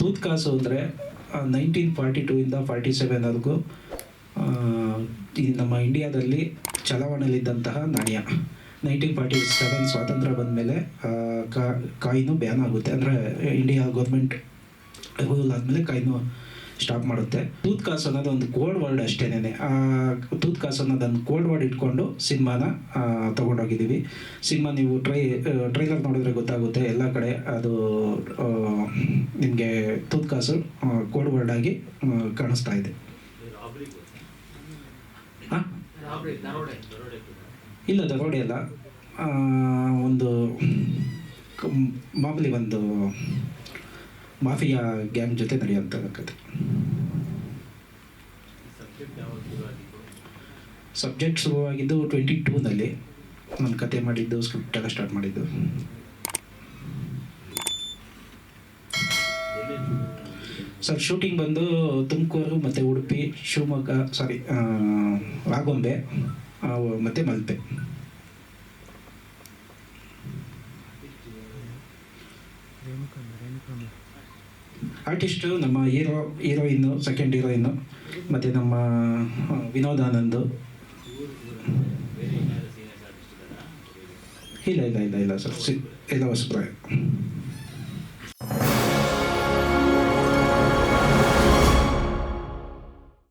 ತೂತ್ ಕಾಸು ಅಂದರೆ nineteen forty two ಇಂದ ಫಾರ್ಟಿ ಸೆವೆನ್ವರೆಗೂ ಈ ನಮ್ಮ ಇಂಡಿಯಾದಲ್ಲಿ ಚಲಾವಣೆಯಲ್ಲಿದ್ದಂತಹ ನಾಣ್ಯ. ನೈನ್ಟೀನ್ ಫಾರ್ಟಿ ಸೆವೆನ್ ಸ್ವಾತಂತ್ರ್ಯ ಬಂದಮೇಲೆ ಕಾಯಿನು ಬ್ಯಾನ್ ಆಗುತ್ತೆ. ಅಂದರೆ, ಇಂಡಿಯಾ ಗೌರ್ಮೆಂಟ್ ರೂಲ್ ಆದಮೇಲೆ ಕಾಯಿನು ಸ್ಟಾಪ್ ಮಾಡುತ್ತೆ. ತೂತ್ ಕಾಸು ಅನ್ನೋದು ಒಂದು ಕೋಲ್ಡ್ ವರ್ಡ್ ಅಷ್ಟೇನೆ ಆ ತೂತ್ ಕಾಸು ಅನ್ನೋದೊಂದು ಕೋಲ್ಡ್ ವರ್ಡ್ ಇಟ್ಕೊಂಡು ಸಿನಿಮಾನ ತಗೊಂಡೋಗಿದ್ದೀವಿ. ಸಿನಿಮಾ ನೀವು ಟ್ರೈ ಟ್ರೈಲರ್ ನೋಡಿದ್ರೆ ಗೊತ್ತಾಗುತ್ತೆ. ಎಲ್ಲ ಕಡೆ ಅದು ನಿಮಗೆ ತೂತ್ ಕಾಸು ಕೋಲ್ಡ್ ವರ್ಡ್ ಆಗಿ ಕಾಣಿಸ್ತಾ ಇದೆ. ಇಲ್ಲ, ದರೋಡೆ ಅಲ್ಲ. ಒಂದು, ಮಾಮೂಲಿ ಒಂದು ಮಾಫಿಯಾ ಗ್ಯಾಂಗ್ ಜೊತೆ ನಡೆಯುವಂಥ ಕತೆ ಸಬ್ಜೆಕ್ಟ್ ಶುರುವಾಗಿದ್ದು? ಟ್ವೆಂಟಿ ಟೂನಲ್ಲಿ ನಾನು ಕತೆ ಮಾಡಿದ್ದು ಸ್ಕ್ರಿಪ್ಟ್ ಎಲ್ಲ ಸ್ಟಾರ್ಟ್ ಮಾಡಿದ್ದು. ಸರ್ ಶೂಟಿಂಗ್ ಬಂದು ತುಮಕೂರು ಮತ್ತು ಉಡುಪಿ ಶಿವಮೊಗ್ಗ ಸಾರಿ ಆಗೊಂಬೆ ಮತ್ತು ಮಲ್ಪೆ. ಆರ್ಟಿಸ್ಟು ನಮ್ಮ ಹೀರೋ, ಹೀರೋಯಿನ್ನು ಸೆಕೆಂಡ್ ಹೀರೋಯಿನ್ನು, ಮತ್ತು ನಮ್ಮ ವಿನೋದ್ ಇಲ್ಲ ಇಲ್ಲ ಇಲ್ಲ ಇಲ್ಲ, ಸರ್, ಸಿ, ಎಲ್ಲ ಹೊಸಬ್ರಾಯ.